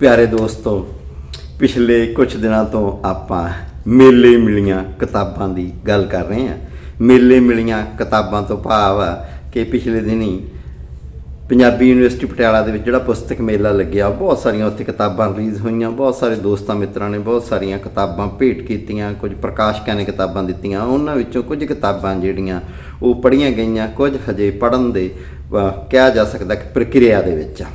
ਪਿਆਰੇ ਦੋਸਤੋ, ਪਿਛਲੇ ਕੁਝ ਦਿਨਾਂ ਤੋਂ ਆਪਾਂ ਮੇਲੇ ਮਿਲੀਆਂ ਕਿਤਾਬਾਂ ਦੀ ਗੱਲ ਕਰ ਰਹੇ ਹਾਂ। ਮੇਲੇ ਮਿਲੀਆਂ ਕਿਤਾਬਾਂ ਤੋਂ ਭਾਵ ਆ ਕਿ ਪਿਛਲੇ ਦਿਨੀ ਪੰਜਾਬੀ ਯੂਨੀਵਰਸਿਟੀ ਪਟਿਆਲਾ ਦੇ ਵਿੱਚ ਜਿਹੜਾ ਪੁਸਤਕ ਮੇਲਾ ਲੱਗਿਆ ਬਹੁਤ ਸਾਰੀਆਂ ਉੱਥੇ ਕਿਤਾਬਾਂ ਰਿਲੀਜ਼ ਹੋਈਆਂ, ਬਹੁਤ ਸਾਰੇ ਦੋਸਤਾਂ ਮਿੱਤਰਾਂ ਨੇ ਬਹੁਤ ਸਾਰੀਆਂ ਕਿਤਾਬਾਂ ਭੇਟ ਕੀਤੀਆਂ, ਕੁਝ ਪ੍ਰਕਾਸ਼ਕਾਂ ਨੇ ਕਿਤਾਬਾਂ ਦਿੱਤੀਆਂ, ਉਹਨਾਂ ਵਿੱਚੋਂ ਕੁਝ ਕਿਤਾਬਾਂ ਜਿਹੜੀਆਂ ਉਹ ਪੜ੍ਹੀਆਂ ਗਈਆਂ, ਕੁਝ ਹਜੇ ਪੜ੍ਹਨ ਦੇ ਕਿਹਾ ਜਾ ਸਕਦਾ ਕਿ ਪ੍ਰਕਿਰਿਆ ਦੇ ਵਿੱਚ ਆ।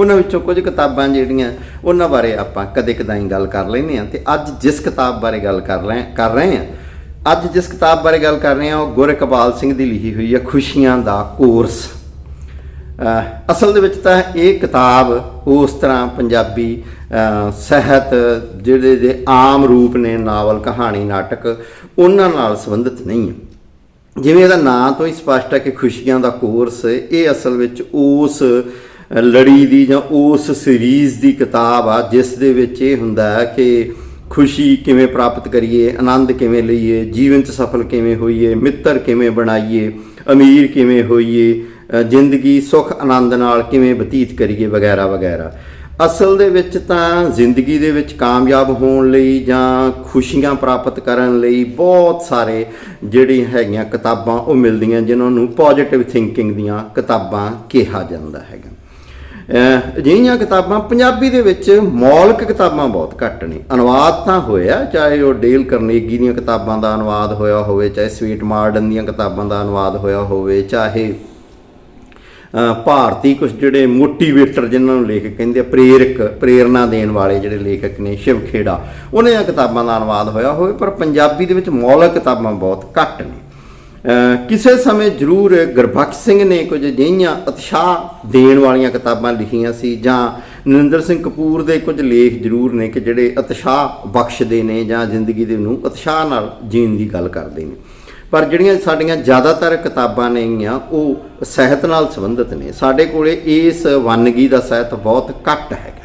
ਉਹਨਾਂ ਵਿੱਚੋਂ ਕੁਝ ਕਿਤਾਬਾਂ ਜਿਹੜੀਆਂ ਉਹਨਾਂ ਬਾਰੇ ਆਪਾਂ ਕਦੇ ਕਦਾਈ ਗੱਲ ਕਰ ਲੈਂਦੇ ਹਾਂ ਤੇ ਅੱਜ ਜਿਸ ਕਿਤਾਬ ਬਾਰੇ ਗੱਲ ਕਰ ਰਹੇ ਕਰ ਰਹੇ ਹਾਂ, ਅੱਜ ਜਿਸ ਕਿਤਾਬ ਬਾਰੇ ਗੱਲ ਕਰ ਰਹੇ ਹਾਂ, ਉਹ ਗੁਰ ਇਕਬਾਲ ਸਿੰਘ ਦੀ ਲਿਖੀ ਹੋਈ ਹੈ, ਖੁਸ਼ੀਆਂ ਦਾ ਕੋਰਸ। ਅਸਲ ਦੇ ਵਿੱਚ ਤਾਂ ਇਹ ਕਿਤਾਬ ਉਸ ਤਰ੍ਹਾਂ ਪੰਜਾਬੀ, ਅਹ ਸਾਹਿਤ ਜਿਹੜੇ ਦੇ ਆਮ ਰੂਪ ਨੇ ਨਾਵਲ, ਕਹਾਣੀ, ਨਾਟਕ, ਉਹਨਾਂ ਨਾਲ ਸੰਬੰਧਿਤ ਨਹੀਂ ਹੈ। ਜਿਵੇਂ ਇਹਦਾ ਨਾਂ ਤੋਂ ਹੀ ਸਪਸ਼ਟ ਹੈ ਕਿ ਖੁਸ਼ੀਆਂ ਦਾ ਕੋਰਸ, ਇਹ ਅਸਲ ਵਿੱਚ ਉਸ ਲੜੀ ਦੀ ਜਾਂ ਉਸ ਸੀਰੀਜ਼ ਦੀ ਕਿਤਾਬ ਆ, ਜਿਸ ਦੇ ਵਿੱਚ ਇਹ ਹੁੰਦਾ ਹੈ ਕਿ ਖੁਸ਼ੀ ਕਿਵੇਂ ਪ੍ਰਾਪਤ ਕਰੀਏ, ਆਨੰਦ ਕਿਵੇਂ ਲਈਏ, ਜੀਵਨ 'ਚ ਸਫਲ ਕਿਵੇਂ ਹੋਈਏ, ਮਿੱਤਰ ਕਿਵੇਂ ਬਣਾਈਏ, ਅਮੀਰ ਕਿਵੇਂ ਹੋਈਏ ਜ਼ਿੰਦਗੀ ਸੁਖ, ਆਨੰਦ ਨਾਲ ਕਿਵੇਂ ਬਤੀਤ ਕਰੀਏ ਵਗੈਰਾ ਵਗੈਰਾ। ਅਸਲ ਦੇ ਵਿੱਚ ਤਾਂ ਜ਼ਿੰਦਗੀ ਦੇ ਵਿੱਚ ਕਾਮਯਾਬ ਹੋਣ ਲਈ ਜਾਂ ਖੁਸ਼ੀਆਂ ਪ੍ਰਾਪਤ ਕਰਨ ਲਈ ਬਹੁਤ ਸਾਰੇ ਜਿਹੜੀ ਹੈਗੀਆਂ ਕਿਤਾਬਾਂ ਉਹ ਮਿਲਦੀਆਂ, ਜਿਨ੍ਹਾਂ ਨੂੰ ਪੋਜ਼ਿਟਿਵ ਥਿੰਕਿੰਗ ਦੀਆਂ ਕਿਤਾਬਾਂ ਕਿਹਾ ਜਾਂਦਾ ਹੈਗਾ। ਅਜਿਹੀਆਂ ਕਿਤਾਬਾਂ ਪੰਜਾਬੀ ਦੇ ਵਿੱਚ ਮੌਲਿਕ ਕਿਤਾਬਾਂ ਬਹੁਤ ਘੱਟ ਨੇ। ਅਨੁਵਾਦ ਤਾਂ ਹੋਇਆ, ਚਾਹੇ ਉਹ ਡੇਲ ਕਰਨੇਗੀ ਦੀਆਂ ਕਿਤਾਬਾਂ ਦਾ ਅਨੁਵਾਦ ਹੋਇਆ ਹੋਵੇ, ਚਾਹੇ ਸਵੀਟ ਮਾਰਡਨ ਦੀਆਂ ਕਿਤਾਬਾਂ ਦਾ ਅਨੁਵਾਦ ਹੋਇਆ ਹੋਵੇ, ਚਾਹੇ ਭਾਰਤੀ ਕੁਝ ਜਿਹੜੇ ਮੋਟੀਵੇਟਰ ਜਿਨ੍ਹਾਂ ਨੂੰ ਲੇਖਕ ਕਹਿੰਦੇ ਆ, ਪ੍ਰੇਰਕ ਪ੍ਰੇਰਨਾ ਦੇਣ ਵਾਲੇ ਜਿਹੜੇ ਲੇਖਕ ਨੇ, ਸ਼ਿਵ ਖੇੜਾ, ਉਹਨਾਂ ਦੀਆਂ ਕਿਤਾਬਾਂ ਦਾ ਅਨੁਵਾਦ ਹੋਇਆ ਹੋਵੇ, ਪਰ ਪੰਜਾਬੀ ਦੇ ਵਿੱਚ ਮੌਲਿਕ ਕਿਤਾਬਾਂ ਬਹੁਤ ਘੱਟ ਨੇ। ਕਿਸੇ ਸਮੇਂ ਜ਼ਰੂਰ ਗੁਰਬਖਸ਼ ਸਿੰਘ ਨੇ ਕੁਝ ਅਜਿਹੀਆਂ ਉਤਸ਼ਾਹ ਦੇਣ ਵਾਲੀਆਂ ਕਿਤਾਬਾਂ ਲਿਖੀਆਂ ਸੀ ਜਾਂ ਨਰਿੰਦਰ ਸਿੰਘ ਕਪੂਰ ਦੇ ਕੁਝ ਲੇਖ ਜ਼ਰੂਰ ਨੇ ਕਿ ਜਿਹੜੇ ਉਤਸ਼ਾਹ ਬਖਸ਼ਦੇ ਨੇ ਜਾਂ ਜ਼ਿੰਦਗੀ ਦੇ ਨੂੰ ਉਤਸ਼ਾਹ ਨਾਲ ਜੀਣ ਦੀ ਗੱਲ ਕਰਦੇ ਨੇ। ਪਰ ਜਿਹੜੀਆਂ ਸਾਡੀਆਂ ਜ਼ਿਆਦਾਤਰ ਕਿਤਾਬਾਂ ਨੇਗੀਆਂ ਉਹ ਸਾਹਿਤ ਨਾਲ ਸੰਬੰਧਿਤ ਨੇ। ਸਾਡੇ ਕੋਲੇ ਇਸ ਵੰਨਗੀ ਦਾ ਸਾਹਿਤ ਬਹੁਤ ਘੱਟ ਹੈਗਾ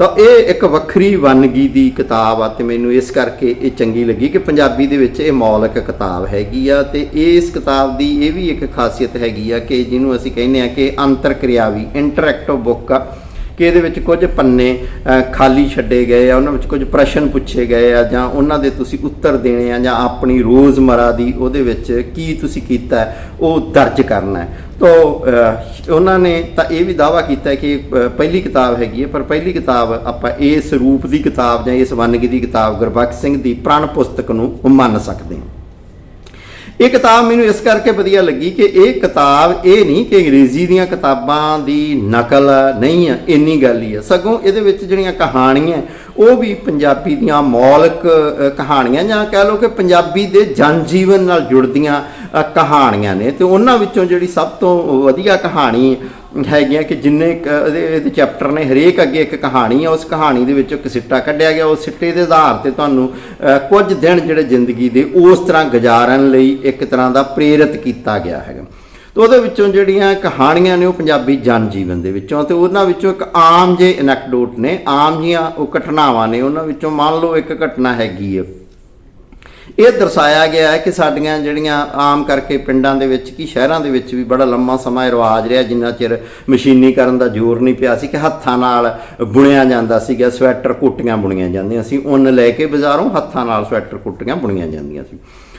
ਤਾਂ ਇਹ ਇੱਕ ਵੱਖਰੀ ਵੰਨਗੀ ਦੀ ਕਿਤਾਬ ਆ ਤੇ ਮੈਨੂੰ ਇਸ ਕਰਕੇ ਇਹ ਚੰਗੀ ਲੱਗੀ ਕਿ ਪੰਜਾਬੀ ਦੇ ਵਿੱਚ ਇਹ ਮੌਲਿਕ ਕਿਤਾਬ ਹੈਗੀ ਆ ਤੇ ਇਸ ਕਿਤਾਬ ਦੀ ਇਹ ਵੀ ਇੱਕ ਖਾਸੀਅਤ ਹੈਗੀ ਆ ਕਿ ਜਿਹਨੂੰ ਅਸੀਂ ਕਹਿੰਦੇ ਆ ਕਿ ਅੰਤਰਕਿਰਿਆਵੀ ਇੰਟਰੈਕਟਿਵ ਬੁੱਕ ਆ, ਕਿ ਇਹਦੇ ਵਿੱਚ ਕੁਝ ਪੰਨੇ ਖਾਲੀ ਛੱਡੇ ਗਏ ਆ, ਉਹਨਾਂ ਵਿੱਚ ਕੁਝ ਪ੍ਰਸ਼ਨ ਪੁੱਛੇ ਗਏ ਆ ਜਾਂ ਉਹਨਾਂ ਦੇ ਤੁਸੀਂ ਉੱਤਰ ਦੇਣੇ ਆ ਜਾਂ ਆਪਣੀ ਰੋਜ਼ਮਰਾ ਦੀ ਉਹਦੇ ਵਿੱਚ ਕੀ ਤੁਸੀਂ ਕੀਤਾ, ਉਹ ਦਰਜ ਕਰਨਾ ਤੋ ਉਹਨਾਂ ਨੇ ਤਾਂ ਇਹ ਵੀ ਦਾਵਾ ਕੀਤਾ ਕਿ ਪਹਿਲੀ ਕਿਤਾਬ ਹੈਗੀ ਹੈ, ਪਰ ਪਹਿਲੀ ਕਿਤਾਬ ਆਪਾਂ ਇਸ ਰੂਪ ਦੀ ਕਿਤਾਬ ਜਾਂ ਇਸ ਵੰਨਗੀ ਦੀ ਕਿਤਾਬ ਗੁਰਬਖਸ਼ ਸਿੰਘ ਦੀ ਪ੍ਰਣ ਪੁਸਤਕ ਨੂੰ ਮੰਨ ਸਕਦੇ ਹਾਂ। ਇਹ ਕਿਤਾਬ ਮੈਨੂੰ ਇਸ ਕਰਕੇ ਵਧੀਆ ਲੱਗੀ ਕਿ ਇਹ ਕਿਤਾਬ ਇਹ ਨਹੀਂ ਕਿ ਅੰਗਰੇਜ਼ੀ ਦੀਆਂ ਕਿਤਾਬਾਂ ਦੀ ਨਕਲ ਨਹੀਂ ਆ ਇੰਨੀ ਗੱਲ ਹੀ ਹੈ। ਸਗੋਂ ਇਹਦੇ ਵਿੱਚ ਜਿਹੜੀਆਂ ਕਹਾਣੀਆਂ ਉਹ ਵੀ ਪੰਜਾਬੀ ਦੀਆਂ ਮੌਲਿਕ ਕਹਾਣੀਆਂ ਜਾਂ ਕਹਿ ਲਓ ਕਿ ਪੰਜਾਬੀ ਦੇ ਜਨ ਜੀਵਨ ਨਾਲ ਜੁੜਦੀਆਂ ਕਹਾਣੀਆਂ ਨੇ। ਤੇ ਉਹਨਾਂ ਵਿੱਚੋਂ ਜਿਹੜੀ ਸਭ ਤੋਂ ਵਧੀਆ ਕਹਾਣੀ ਹੈਗੀਆਂ ਕਿ ਜਿੰਨੇ ਇਹਦੇ ਚੈਪਟਰ ਨੇ, ਹਰੇਕ ਅੱਗੇ ਇੱਕ ਕਹਾਣੀ ਆ। ਉਸ ਕਹਾਣੀ ਦੇ ਵਿੱਚੋਂ ਇੱਕ ਸਿੱਟਾ ਕੱਢਿਆ ਗਿਆ। ਉਸ ਸਿੱਟੇ ਦੇ ਆਧਾਰ ਤੇ ਤੁਹਾਨੂੰ ਕੁਝ ਦਿਨ ਜਿਹੜੇ ਜ਼ਿੰਦਗੀ ਦੇ ਉਸ ਤਰ੍ਹਾਂ ਗੁਜ਼ਾਰਨ ਲਈ ਇੱਕ ਤਰ੍ਹਾਂ ਦਾ ਪ੍ਰੇਰਿਤ ਕੀਤਾ ਗਿਆ ਹੈਗਾ। ਤੇ ਉਹਦੇ ਵਿੱਚੋਂ ਜਿਹੜੀਆਂ ਕਹਾਣੀਆਂ ਨੇ ਉਹ ਪੰਜਾਬੀ ਜਨ ਜੀਵਨ ਦੇ ਵਿੱਚੋਂ ਤੇ ਉਹਨਾਂ ਵਿੱਚੋਂ ਇੱਕ ਆਮ ਜੇ ਐਨੈਕਡੋਟ ਨੇ, ਆਮ ਜੀਆਂ ਉਹ ਘਟਨਾਵਾਂ ਨੇ, ਉਹਨਾਂ ਵਿੱਚੋਂ ਮੰਨ ਲਓ ਇੱਕ ਘਟਨਾ ਹੈਗੀ ਹੈ ਇਹ ਦਰਸਾਇਆ ਗਿਆ ਹੈ ਕਿ ਸਾਡੀਆਂ ਜਿਹੜੀਆਂ ਆਮ ਕਰਕੇ ਪਿੰਡਾਂ ਦੇ ਵਿੱਚ ਕੀ ਸ਼ਹਿਰਾਂ ਦੇ ਵਿੱਚ ਵੀ ਬੜਾ ਲੰਮਾ ਸਮਾਂ ਰਿਵਾਜ ਰਿਹਾ, ਜਿੰਨਾ ਚਿਰ ਮਸ਼ੀਨੀਕਰਨ ਦਾ ਜ਼ੋਰ ਨਹੀਂ ਪਿਆ ਸੀ ਕਿ ਹੱਥਾਂ ਨਾਲ ਬੁਣਿਆ ਜਾਂਦਾ ਸੀਗਾ, ਸਵੈਟਰ ਕੋਟੀਆਂ ਬੁਣੀਆਂ ਜਾਂਦੀਆਂ ਸੀ। ਉੱਨ ਲੈ ਕੇ ਬਾਜ਼ਾਰੋਂ ਹੱਥਾਂ ਨਾਲ ਸਵੈਟਰ ਕੋਟੀਆਂ ਬੁਣੀਆਂ ਜਾਂਦੀਆਂ ਸੀ।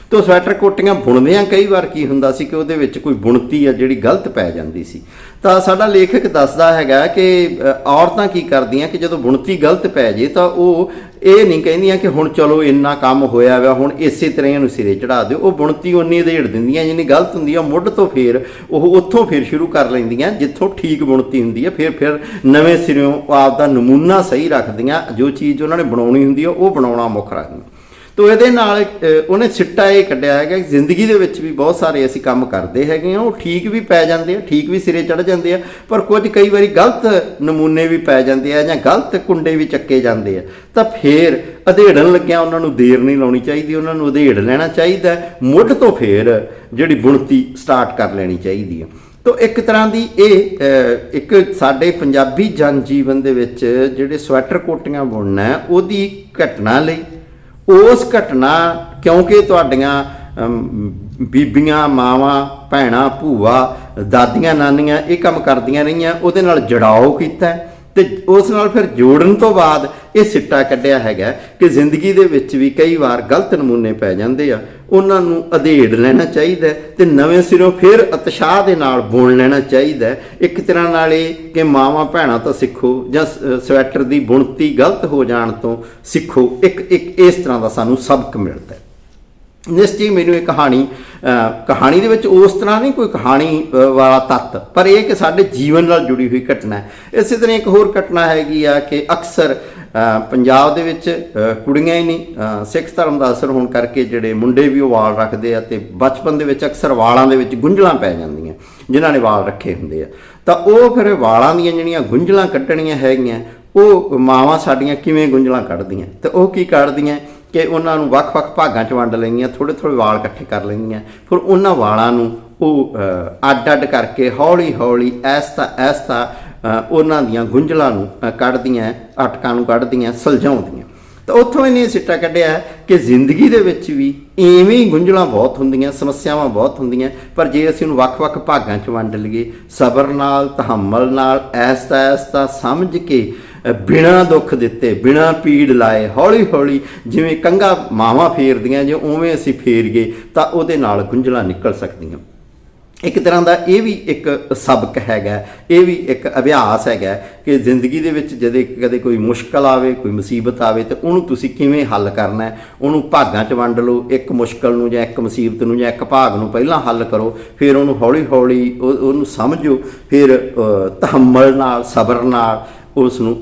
ਤੋ ਸਵੈਟਰ ਕੋਟੀਆਂ ਬੁਣਦਿਆਂ ਕਈ ਵਾਰ ਕੀ ਹੁੰਦਾ ਸੀ ਕਿ ਉਹਦੇ ਵਿੱਚ ਕੋਈ ਬੁਣਤੀ ਆ ਜਿਹੜੀ ਗਲਤ ਪੈ ਜਾਂਦੀ ਸੀ। ਤਾਂ ਸਾਡਾ ਲੇਖਕ ਦੱਸਦਾ ਹੈਗਾ ਕਿ ਔਰਤਾਂ ਕੀ ਕਰਦੀਆਂ ਕਿ ਜਦੋਂ ਬੁਣਤੀ ਗਲਤ ਪੈ ਜੇ ਤਾਂ ਉਹ ਇਹ ਨਹੀਂ ਕਹਿੰਦੀਆਂ ਕਿ ਹੁਣ ਚਲੋ ਇੰਨਾ ਕੰਮ ਹੋਇਆ ਵਾ, ਹੁਣ ਇਸੇ ਤਰ੍ਹਾਂ ਇਹਨੂੰ ਸਿਰੇ ਚੜਾ ਦਿਓ। ਉਹ ਬੁਣਤੀ ਉਨੀ ਦੇੜ ਦਿੰਦੀਆਂ, ਜਿੰਨੀ ਗਲਤ ਹੁੰਦੀ ਆ, ਮੁੱਢ ਤੋਂ ਫੇਰ ਉਹ ਉੱਥੋਂ ਫੇਰ ਸ਼ੁਰੂ ਕਰ ਲੈਂਦੀਆਂ, ਜਿੱਥੋਂ ਠੀਕ ਬੁਣਤੀ ਹੁੰਦੀ ਆ, ਫਿਰ ਫਿਰ ਨਵੇਂ ਸਿਰਿਓਂ ਆਪ ਦਾ ਨਮੂਨਾ ਸਹੀ ਰੱਖਦੀਆਂ। ਜੋ ਚੀਜ਼ ਉਹਨਾਂ ਨੇ ਬਣਾਉਣੀ ਹੁੰਦੀ ਆ, ਉਹ ਬਣਾਉਣਾ ਮੁੱਖ ਰੱਖਦੀਆਂ। ਤੋ ਇਹਦੇ ਨਾਲ ਉਹਨੇ ਸਿੱਟਾ ਇਹ ਕੱਢਿਆ ਹੈਗਾ ਕਿ ਜ਼ਿੰਦਗੀ ਦੇ ਵਿੱਚ ਵੀ ਬਹੁਤ ਸਾਰੇ ਅਸੀਂ ਕੰਮ ਕਰਦੇ ਹੈਗੇ ਆ ਉਹ ਠੀਕ ਵੀ ਪੈ ਜਾਂਦੇ ਆ, ਠੀਕ ਵੀ ਸਿਰੇ ਚੜ ਜਾਂਦੇ ਆ, ਪਰ ਕੁਝ ਕਈ ਵਾਰੀ ਗਲਤ ਨਮੂਨੇ ਵੀ ਪੈ ਜਾਂਦੇ ਆ ਜਾਂ ਗਲਤ ਕੁੰਡੇ ਵੀ ਚੱਕੇ ਜਾਂਦੇ ਆ। ਤਾਂ ਫੇਰ ਅਧੇੜਨ ਲੱਗਿਆ ਉਹਨਾਂ ਨੂੰ ਦੇਰ ਨਹੀਂ ਲਾਉਣੀ ਚਾਹੀਦੀ, ਉਹਨਾਂ ਨੂੰ ਅਧੇੜ ਲੈਣਾ ਚਾਹੀਦਾ ਮੁੱਢ ਤੋਂ ਫੇਰ ਜਿਹੜੀ ਬੁਣਤੀ ਸਟਾਰਟ ਕਰ ਲੈਣੀ ਚਾਹੀਦੀ ਹੈ। ਤੋ ਇੱਕ ਤਰ੍ਹਾਂ ਦੀ ਇਹ ਇੱਕ ਸਾਡੇ ਪੰਜਾਬੀ ਜਨ ਜੀਵਨ ਦੇ ਵਿੱਚ ਜਿਹੜੇ ਸਵੈਟਰ ਕੋਟੀਆਂ ਬੁਣਨਾ ਉਹਦੀ ਘਟਨਾ ਲਈ ਉਸ ਘਟਨਾ ਕਿਉਂਕਿ ਤੁਹਾਡੀਆਂ ਬੀਬੀਆਂ, ਮਾਵਾਂ, ਭੈਣਾਂ, ਭੂਆ, ਦਾਦੀਆਂ, ਨਾਨੀਆਂ ਇਹ ਕੰਮ ਕਰਦੀਆਂ ਰਹੀਆਂ, ਉਹਦੇ ਨਾਲ ਜੜਾਓ ਕੀਤਾ ਹੈ ਤੇ ਉਸ ਨਾਲ ਫਿਰ ਜੋੜਨ ਤੋਂ ਬਾਅਦ ਇਹ ਸਿੱਟਾ ਕੱਢਿਆ ਹੈਗਾ ਕਿ ਜ਼ਿੰਦਗੀ ਦੇ ਵਿੱਚ ਵੀ ਕਈ ਵਾਰ ਗਲਤ ਨਮੂਨੇ ਪੈ ਜਾਂਦੇ ਆ। ਉਹਨਾਂ ਨੂੰ ਅਧੇੜ ਲੈਣਾ ਚਾਹੀਦਾ ਹੈ ਤੇ ਨਵੇਂ ਸਿਰੋਂ ਫਿਰ ਉਤਸ਼ਾਹ ਦੇ ਨਾਲ ਬੁਣ ਲੈਣਾ ਚਾਹੀਦਾ ਇੱਕ ਤਰ੍ਹਾਂ ਨਾਲ ਇਹ ਕਿ ਮਾਵਾਂ ਭੈਣਾਂ ਤਾਂ ਸਿੱਖੋ ਜਾਂ ਸ- ਸਵੈਟਰ ਦੀ ਬੁਣਤੀ ਗਲਤ ਹੋ ਜਾਣ ਤੋਂ ਸਿੱਖੋ। ਇੱਕ ਇੱਕ ਇਸ ਤਰ੍ਹਾਂ ਦਾ ਸਾਨੂੰ ਸਬਕ ਮਿਲਦਾ ਹੈ। ਨਿਸ਼ਚੀ ਮੈਨੂੰ ਇਹ ਕਹਾਣੀ ਕਹਾਣੀ ਦੇ ਵਿੱਚ ਉਸ ਤਰ੍ਹਾਂ ਨਹੀਂ ਕੋਈ ਕਹਾਣੀ ਵਾਲਾ ਤੱਤ, ਪਰ ਇਹ ਕਿ ਸਾਡੇ ਜੀਵਨ ਨਾਲ ਜੁੜੀ ਹੋਈ ਘਟਨਾ ਹੈ। ਇਸੇ ਤਰ੍ਹਾਂ ਇੱਕ ਹੋਰ ਘਟਨਾ ਹੈਗੀ ਆ ਕਿ ਅਕਸਰ ਪੰਜਾਬ ਦੇ ਵਿੱਚ ਕੁੜੀਆਂ ਹੀ ਨਹੀਂ ਸਿੱਖ ਧਰਮ ਦਾ ਅਸਰ ਹੋਣ ਕਰਕੇ ਜਿਹੜੇ ਮੁੰਡੇ ਵੀ ਉਹ ਵਾਲ ਰੱਖਦੇ ਆ ਤੇ ਬਚਪਨ ਦੇ ਵਿੱਚ ਅਕਸਰ ਵਾਲਾਂ ਦੇ ਵਿੱਚ ਗੁੰਝਲਾਂ ਪੈ ਜਾਂਦੀਆਂ, ਜਿਨ੍ਹਾਂ ਨੇ ਵਾਲ ਰੱਖੇ ਹੁੰਦੇ ਆ। ਤਾਂ ਉਹ ਫਿਰ ਵਾਲਾਂ ਦੀਆਂ ਜਿਹੜੀਆਂ ਗੁੰਝਲਾਂ ਕੱਢਣੀਆਂ ਹੈਗੀਆਂ, ਉਹ ਮਾਵਾਂ ਸਾਡੀਆਂ ਕਿਵੇਂ ਗੁੰਝਲਾਂ ਕੱਢਦੀਆਂ? ਤੇ ਉਹ ਕੀ ਕੱਢਦੀਆਂ? ਕਿ ਉਹਨਾਂ ਨੂੰ ਵੱਖ-ਵੱਖ ਭਾਗਾਂ 'ਚ ਵੰਡ ਲੈਂਦੀਆਂ ਥੋੜੇ ਥੋੜੇ ਵਾਲ ਇਕੱਠੇ ਕਰ ਲੈਂਦੀਆਂ। ਫਿਰ ਉਹਨਾਂ ਵਾਲਾਂ ਨੂੰ ਉਹ ਅੱਡ-ਅੱਡ ਕਰਕੇ ਹੌਲੀ-ਹੌਲੀ ਐਸਤਾ ਐਸਤਾ ਉਹਨਾਂ ਦੀਆਂ ਗੁੰਝਲਾਂ ਨੂੰ ਕੱਢਦੀਆਂ ਅਟਕਾਂ ਨੂੰ ਕੱਢਦੀਆਂ ਸੁਲਝਾਉਂਦੀਆਂ। ਤਾਂ ਉੱਥੋਂ ਇਹਨੇ ਸਿੱਟਾ ਕੱਢਿਆ ਕਿ ਜ਼ਿੰਦਗੀ ਦੇ ਵਿੱਚ ਵੀ ਐਵੇਂ ਹੀ ਗੁੰਝਲਾਂ ਬਹੁਤ ਹੁੰਦੀਆਂ ਸਮੱਸਿਆਵਾਂ ਬਹੁਤ ਹੁੰਦੀਆਂ ਪਰ ਜੇ ਅਸੀਂ ਉਹਨੂੰ ਵੱਖ-ਵੱਖ ਭਾਗਾਂ 'ਚ ਵੰਡ ਲਈਏ ਸਬਰ ਨਾਲ ਤਹਮਲ ਨਾਲ ਐਸਤਾ ਐਸਤਾ ਸਮਝ ਕੇ ਅ, ਬਿਨਾਂ ਦੁੱਖ ਦਿੱਤੇ ਬਿਨਾਂ ਪੀੜ ਲਾਏ ਹੌਲੀ-ਹੌਲੀ ਜਿਵੇਂ ਕੰਗਾ ਮਾਵਾਂ ਫੇਰਦੀਆਂ ਜੇ ਉਵੇਂ ਅਸੀਂ ਫੇਰ ਤਾਂ ਉਹਦੇ ਨਾਲ ਗੁੰਝਲਾਂ ਨਿਕਲ ਸਕਦੀਆਂ। ਇੱਕ ਤਰ੍ਹਾਂ ਦਾ ਇਹ ਵੀ ਇੱਕ ਸਬਕ ਹੈਗਾ ਇਹ ਵੀ ਇੱਕ ਅਭਿਆਸ ਹੈਗਾ ਕਿ ਜ਼ਿੰਦਗੀ ਦੇ ਵਿੱਚ ਜਦੋਂ ਕਦੇ ਕੋਈ ਮੁਸ਼ਕਲ ਆਵੇ ਕੋਈ ਮੁਸੀਬਤ ਆਵੇ ਤੇ ਉਹਨੂੰ ਤੁਸੀਂ ਕਿਵੇਂ ਹੱਲ ਕਰਨਾ ਹੈ? ਉਹਨੂੰ ਭਾਗਾਂ 'ਚ ਵੰਡ ਲਓ ਇੱਕ ਮੁਸ਼ਕਲ ਨੂੰ ਜਾਂ ਇੱਕ ਮੁਸੀਬਤ ਨੂੰ ਜਾਂ ਇੱਕ ਭਾਗ ਨੂੰ ਪਹਿਲਾਂ ਹੱਲ ਕਰੋ ਫਿਰ ਉਹਨੂੰ ਹੌਲੀ-ਹੌਲੀ ਉਹ- ਉਹਨੂੰ ਸਮਝੋ ਫਿਰ ਅ, ਤਹਮਲ ਨਾਲ ਸਬਰ ਨਾਲ ਉਸ ਨੂੰ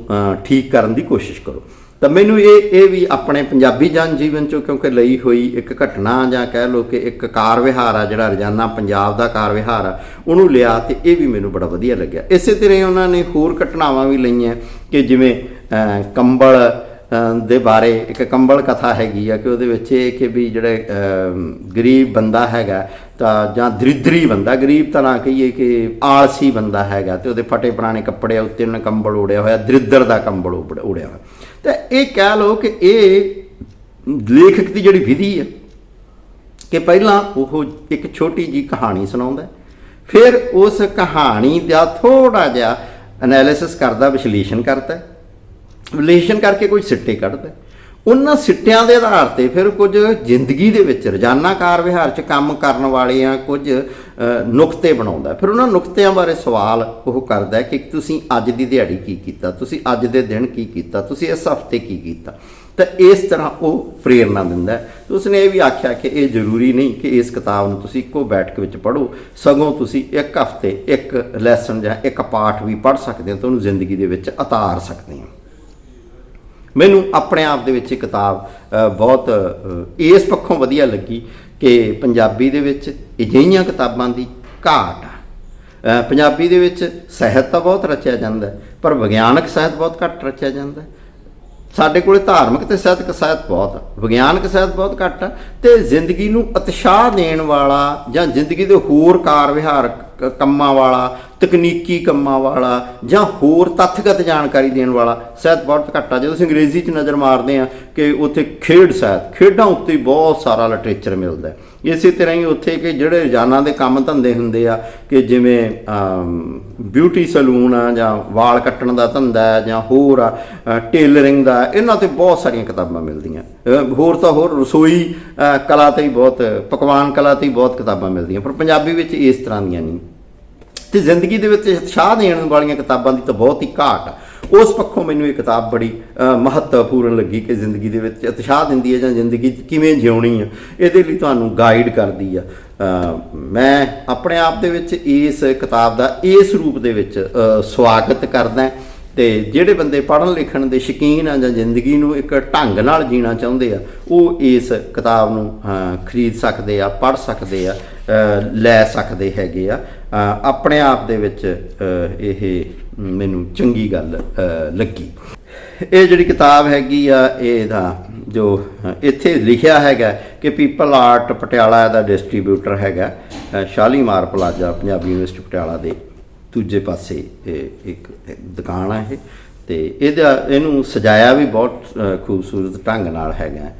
ਠੀਕ ਕਰਨ ਦੀ ਕੋਸ਼ਿਸ਼ ਕਰੋ। ਤਾਂ ਮੈਨੂੰ ਇਹ ਇਹ ਵੀ ਆਪਣੇ ਪੰਜਾਬੀ ਜਨ ਜੀਵਨ ਚੋਂ ਕਿਉਂਕਿ ਲਈ ਹੋਈ ਇੱਕ ਘਟਨਾ ਜਾਂ ਕਹਿ ਲਓ ਕਿ ਇੱਕ ਕਾਰ ਵਿਹਾਰ ਆ ਜਿਹੜਾ ਰੋਜ਼ਾਨਾ ਪੰਜਾਬ ਦਾ ਕਾਰ ਵਿਹਾਰ ਆ, ਉਹਨੂੰ ਲਿਆ ਤੇ ਇਹ ਵੀ ਮੈਨੂੰ ਬੜਾ ਵਧੀਆ ਲੱਗਿਆ। ਇਸੇ ਤਰ੍ਹਾਂ ਉਹਨਾਂ ਨੇ ਹੋਰ ਘਟਨਾਵਾਂ ਵੀ ਲਈਆਂ ਕਿ ਜਿਵੇਂ ਕੰਬਲ ਦੇ ਬਾਰੇ ਇੱਕ ਕੰਬਲ ਕਥਾ ਹੈਗੀ ਆ ਕਿ ਉਹਦੇ ਵਿੱਚ ਇਹ ਕਿ ਵੀ ਜਿਹੜੇ ਗਰੀਬ ਬੰਦਾ ਹੈਗਾ ਤਾਂ ਜਾਂ ਦਰਿਦਰੀ ਬੰਦਾ, ਗਰੀਬ ਤਾਂ ਨਾ ਕਹੀਏ ਕਿ ਆਲਸੀ ਬੰਦਾ ਹੈਗਾ ਤੇ ਉਹਦੇ ਫਟੇ ਪੁਰਾਣੇ ਕੱਪੜੇ ਉੱਤੇ ਉਹਨੇ ਕੰਬਲ ਉੜਿਆ ਹੋਇਆ, ਦਰਿਦਰ ਦਾ ਕੰਬਲ ਉੜ- ਉੜਿਆ ਹੋਇਆ। ਤੇ ਇਹ ਕਹਿ ਲਓ ਕਿ ਇਹ ਲੇਖਕ ਦੀ ਜਿਹੜੀ ਵਿਧੀ ਹੈ ਕਿ ਪਹਿਲਾਂ ਉਹ ਇੱਕ ਛੋਟੀ ਜੀ ਕਹਾਣੀ ਸੁਣਾਉਂਦਾ ਫਿਰ ਉਸ ਕਹਾਣੀ ਦਾ ਥੋੜਾ ਜਿਹਾ ਐਨਾਲਿਸਿਸ ਕਰਦਾ, ਵਿਸ਼ਲੇਸ਼ਣ ਕਰਦਾ ਹੈ। ਵਿਸ਼ਲੇਸ਼ਣ ਕਰਕੇ ਕੋਈ ਸਿੱਟੇ ਕੱਢਦਾ ਉਹਨਾਂ ਸਿੱਟਿਆਂ ਦੇ ਆਧਾਰ ਤੇ ਫਿਰ ਕੁਝ ਜ਼ਿੰਦਗੀ ਦੇ ਵਿੱਚ ਰੋਜ਼ਾਨਾ ਕਾਰ ਵਿਹਾਰ 'ਚ ਕੰਮ ਕਰਨ ਵਾਲੀਆਂ ਕੁਝ ਨੁਕਤੇ ਬਣਾਉਂਦਾ ਫਿਰ ਉਹਨਾਂ ਨੁਕਤਿਆਂ ਬਾਰੇ ਸਵਾਲ ਉਹ ਕਰਦਾ ਕਿ ਤੁਸੀਂ ਅੱਜ ਦੀ ਦਿਹਾੜੀ ਕੀ ਕੀਤਾ? ਤੁਸੀਂ ਅੱਜ ਦੇ ਦਿਨ ਕੀ ਕੀਤਾ? ਤੁਸੀਂ ਇਸ ਹਫ਼ਤੇ ਕੀ ਕੀਤਾ? ਤਾਂ ਇਸ ਤਰ੍ਹਾਂ ਉਹ ਪ੍ਰੇਰਨਾ ਦਿੰਦਾ ਤੇ ਉਸਨੇ ਇਹ ਵੀ ਆਖਿਆ ਕਿ ਇਹ ਜ਼ਰੂਰੀ ਨਹੀਂ ਕਿ ਇਸ ਕਿਤਾਬ ਨੂੰ ਤੁਸੀਂ ਇੱਕੋ ਬੈਠਕ ਵਿੱਚ ਪੜ੍ਹੋ। ਸਗੋਂ ਤੁਸੀਂ ਇੱਕ ਹਫ਼ਤੇ ਇੱਕ ਲੈਸਨ ਜਾਂ ਇੱਕ ਪਾਠ ਵੀ ਪੜ੍ਹ ਸਕਦੇ ਹੋ ਤੇ ਉਹਨੂੰ ਜ਼ਿੰਦਗੀ ਦੇ ਵਿੱਚ ਉਤਾਰ ਸਕਦੇ ਹੋ। ਮੈਨੂੰ ਆਪਣੇ ਆਪ ਦੇ ਵਿੱਚ ਇਹ ਕਿਤਾਬ ਬਹੁਤ ਇਸ ਪੱਖੋਂ ਵਧੀਆ ਲੱਗੀ ਕਿ ਪੰਜਾਬੀ ਦੇ ਵਿੱਚ ਅਜਿਹੀਆਂ ਕਿਤਾਬਾਂ ਦੀ ਘਾਟ ਆ। ਪੰਜਾਬੀ ਦੇ ਵਿੱਚ ਸਾਹਿਤ ਤਾਂ ਬਹੁਤ ਰਚਿਆ ਜਾਂਦਾ ਪਰ ਵਿਗਿਆਨਕ ਸਾਹਿਤ ਬਹੁਤ ਘੱਟ ਰਚਿਆ ਜਾਂਦਾ ਸਾਡੇ ਕੋਲੇ ਧਾਰਮਿਕ ਤੇ ਸਾਹਿਤਕ ਸਾਹਿਤ ਬਹੁਤ ਆ। ਵਿਗਿਆਨਕ ਸਾਹਿਤ ਬਹੁਤ ਘੱਟ ਆ ਤੇ ਜ਼ਿੰਦਗੀ ਨੂੰ ਉਤਸ਼ਾਹ ਦੇਣ ਵਾਲਾ ਜਾਂ ਜ਼ਿੰਦਗੀ ਦੇ ਹੋਰ ਕਾਰ ਵਿਹਾਰ ਕੰਮਾਂ ਵਾਲਾ ਤਕਨੀਕੀ ਕੰਮਾਂ ਵਾਲਾ ਜਾਂ ਹੋਰ ਤੱਥਗਤ ਜਾਣਕਾਰੀ ਦੇਣ ਵਾਲਾ, ਸਾਹਿਤ ਬਹੁਤ ਘੱਟ ਆ। ਜਦੋਂ ਅਸੀਂ ਅੰਗਰੇਜ਼ੀ 'ਚ ਨਜ਼ਰ ਮਾਰਦੇ ਆ ਕਿ ਉੱਥੇ ਖੇਡ ਸਾਹਿਤ, ਖੇਡਾਂ ਉੱਤੇ ਬਹੁਤ ਸਾਰਾ ਲਿਟਰੇਚਰ ਮਿਲਦਾ ਇਸੇ ਤਰ੍ਹਾਂ ਹੀ ਉੱਥੇ ਕਿ ਜਿਹੜੇ ਰੋਜ਼ਾਨਾ ਦੇ ਕੰਮ ਧੰਦੇ ਹੁੰਦੇ ਆ, ਕਿ ਜਿਵੇਂ ਬਿਊਟੀ ਸਲੂਨ ਆ ਜਾਂ ਵਾਲ ਕੱਟਣ ਦਾ ਧੰਦਾ ਹੈ ਜਾਂ ਹੋਰ ਆ ਟੇਲਰਿੰਗ ਦਾ, ਇਹਨਾਂ ਤੇ ਬਹੁਤ ਸਾਰੀਆਂ ਕਿਤਾਬਾਂ ਮਿਲਦੀਆਂ। ਹੋਰ ਤਾਂ ਹੋਰ ਰਸੋਈ ਕਲਾ ਤੇ ਹੀ ਬਹੁਤ, ਪਕਵਾਨ ਕਲਾ ਤੇ ਹੀ ਬਹੁਤ ਕਿਤਾਬਾਂ ਮਿਲਦੀਆਂ, ਪਰ ਪੰਜਾਬੀ ਵਿੱਚ ਇਸ ਤਰ੍ਹਾਂ ਦੀਆਂ ਨਹੀਂ। ਤੇ ਜ਼ਿੰਦਗੀ ਦੇ ਵਿੱਚ ਉਤਸ਼ਾਹ ਦੇਣ ਵਾਲੀਆਂ ਕਿਤਾਬਾਂ ਦੀ ਤਾਂ ਬਹੁਤ ਹੀ ਘਾਟ ਆ। ਉਸ ਪੱਖੋਂ ਮੈਨੂੰ ਇਹ ਕਿਤਾਬ ਬੜੀ ਮਹੱਤਵਪੂਰਨ ਲੱਗੀ ਕਿ ਜ਼ਿੰਦਗੀ ਦੇ ਵਿੱਚ ਉਤਸ਼ਾਹ ਦਿੰਦੀ ਹੈ ਜਾਂ ਜ਼ਿੰਦਗੀ 'ਚ ਕਿਵੇਂ ਜਿਉਣੀ ਆ, ਇਹਦੇ ਲਈ ਤੁਹਾਨੂੰ ਗਾਈਡ ਕਰਦੀ ਆ। ਮੈਂ ਆਪਣੇ ਆਪ ਦੇ ਵਿੱਚ ਇਸ ਕਿਤਾਬ ਦਾ ਇਸ ਰੂਪ ਦੇ ਵਿੱਚ ਸਵਾਗਤ ਕਰਦਾ ਹਾਂ ਤੇ ਜਿਹੜੇ ਬੰਦੇ ਪੜ੍ਹਨ ਲਿਖਣ ਦੇ ਸ਼ੌਕੀਨ ਆ ਜਾਂ ਜ਼ਿੰਦਗੀ ਨੂੰ ਇੱਕ ਢੰਗ ਨਾਲ ਜੀਣਾ ਚਾਹੁੰਦੇ ਆ, ਉਹ ਇਸ ਕਿਤਾਬ ਨੂੰ ਖਰੀਦ ਸਕਦੇ ਆ, ਪੜ੍ਹ ਸਕਦੇ ਆ। ਲੈ ਸਕਦੇ ਹੈਗੇ ਆ। ਆਪਣੇ ਆਪ ਦੇ ਵਿੱਚ ਇਹ ਮੈਨੂੰ ਚੰਗੀ ਗੱਲ ਲੱਗੀ। ਇਹ ਜਿਹੜੀ ਕਿਤਾਬ ਹੈਗੀ ਆ, ਇਹਦਾ ਜੋ ਇੱਥੇ ਲਿਖਿਆ ਹੈਗਾ ਕਿ ਪੀਪਲ ਆਰਟ ਪਟਿਆਲਾ ਦਾ ਡਿਸਟ੍ਰੀਬਿਊਟਰ ਹੈਗਾ ਸ਼ਾਲੀਮਾਰ ਪਲਾਜ਼ਾ, ਪੰਜਾਬੀ ਯੂਨੀਵਰਸਿਟੀ ਪਟਿਆਲਾ ਦੇ ਦੂਜੇ ਪਾਸੇ, ਇਹ ਇੱਕ ਦੁਕਾਨ ਆ ਇਹ। ਤੇ ਇਹਦਾ, ਇਹਨੂੰ ਸਜਾਇਆ ਵੀ ਬਹੁਤ ਖੂਬਸੂਰਤ ਢੰਗ ਨਾਲ ਹੈਗਾ।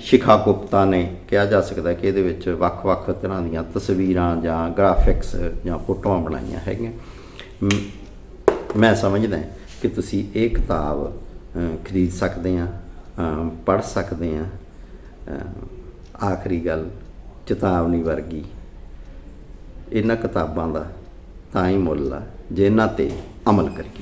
ਸ਼ਿਖਾ ਗੁਪਤਾ ਨੇ ਕਿਹਾ ਜਾ ਸਕਦਾ ਕਿ ਇਹਦੇ ਵਿੱਚ ਵੱਖ-ਵੱਖ ਤਰ੍ਹਾਂ ਦੀਆਂ ਤਸਵੀਰਾਂ ਜਾਂ ਗ੍ਰਾਫਿਕਸ ਜਾਂ ਫੋਟੋਆਂ ਬਣਾਈਆਂ ਹੈਗੀਆਂ। ਮੈਂ ਸਮਝਦਾ ਕਿ ਤੁਸੀਂ ਇਹ ਕਿਤਾਬ ਖਰੀਦ ਸਕਦੇ ਆ ਪੜ੍ਹ ਸਕਦੇ ਆ। ਆਖਰੀ ਗੱਲ, ਚੇਤਾਵਨੀ ਵਰਗੀ। ਇਹਨਾਂ ਕਿਤਾਬਾਂ ਦਾ ਤਾਂ ਹੀ ਮੁੱਲ ਆ ਜੇ ਇਹਨਾਂ ਤੇ ਅਮਲ ਕਰੀਏ।